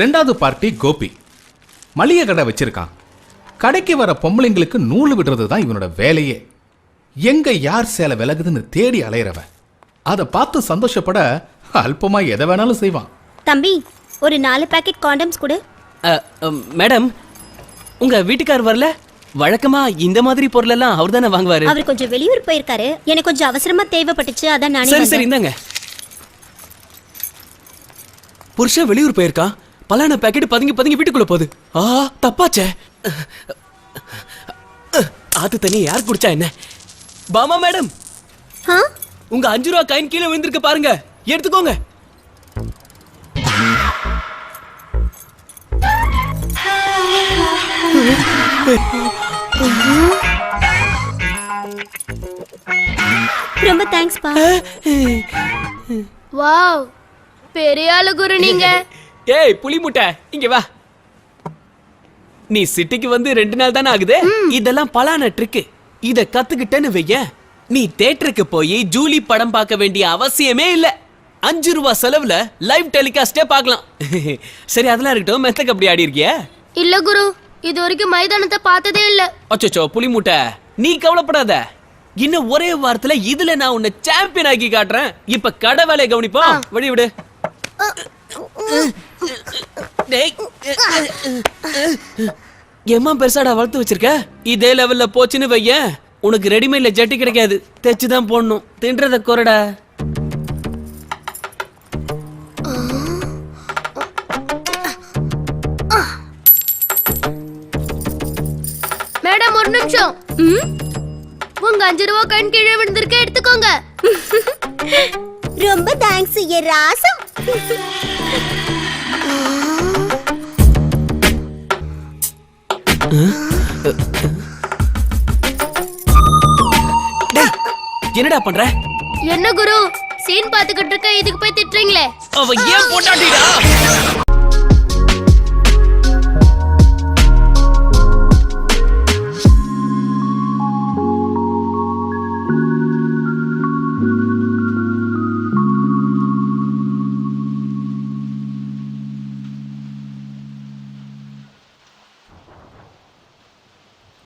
ரெண்டாவது பார்ட்டி கோபி. மளிகை கடை வச்சிருக்கான். கடைக்கு வர பொம்பளைங்களுக்கு நூல் விடுறது தான் இவனோட வேலையே. எங்க யார் சேலை விலகுதுன்னு தேடி அலையிறவன். அதை பார்த்து சந்தோஷப்பட அல்பமா எதை வேணாலும் செய்வான். தம்பி ஒரு நாலு பாக்கெட் காண்டம்ஸ் கொடு. மேடம் உங்க வீட்டுக்கார் வரல? வழக்கமா இந்த மாதிரி பொருள் எல்லாம் அவர் தானே வாங்குவாரு? அவர் கொஞ்சம் வெளியூர் போயிருக்காரு. எனக்கு கொஞ்சம் அவசரமா தேவைப்பட்டுச்சு அதான் நானே சரி சரி. இந்தாங்க. புருஷன் வெளியூர் போயிருக்கான். பலான பாக்கெட் பதுங்கி பதுங்கி வீட்டுக்குள்ள போகுது. ஆ தப்பாச்சே. ஆத்து தண்ணி யார் குடிச்சா என்ன? பாமா மேடம்? உங்க அஞ்சு ரூபா காயின் கீழே விழுந்திருக்கு பாருங்க. எடுத்துக்கோங்க. ரொம்ப தேங்க்ஸ் பா. வாவ் பெரிய ஆளு குரு நீங்க. ஏய் புலி முட்டை இங்க வா. நீ சிட்டிக்கு வந்து ரெண்டு நாள் தானே ஆகுது? இதெல்லாம் பலான ட்ரிக்கு. இத கத்துக்கிட்டேன்னு வைய. நீ தேட்டருக்கு போய் ஜூலி படம் பார்க்க வேண்டிய அவசியமே இல்ல. அஞ்சு ரூபா செலவுல லைவ் டெலிகாஸ்டே பார்க்கலாம். சரி அதெல்லாம் இருக்கட்டும். மெத்தக்கு அப்படி ஆடி இருக்கிய? இல்ல குரு. இது வரைக்கும் மைதானத்தை பார்த்ததே இல்ல. அச்சோ புலி முட்டை. நீ கவலைப்படாத. இன்னும் ஒரே வாரத்துல இதுல நான் உன்னை சாம்பியன் ஆக்கி காட்டுறேன். இப்ப கடை வேலையை கவனிப்போம். வழி விடு. எம்மா பெருசாடா வளர்த்து வச்சிருக்க? இதே லெவல்ல போச்சுன்னு வையேன். உனக்கு ரெடிமேட்ல ஜட்டி கிடைக்காது. தைச்சு தான் போடணும். தின்றத குறடா. மேடம் ஒரு நிமிஷம். ம்? உங்க அஞ்சு ரூபா கண் கீழே விழுந்திருக்க எடுத்துக்கோங்க. ரொம்ப தேங்க்ஸ் ஏ ராசம். என்னடா பண்ற? என்ன குரு? சீன் பாத்துக்கிட்டு இருக்க இதுக்கு போய் திட்டுறீங்களே. அவ ஏன் பொண்டாட்டிடா?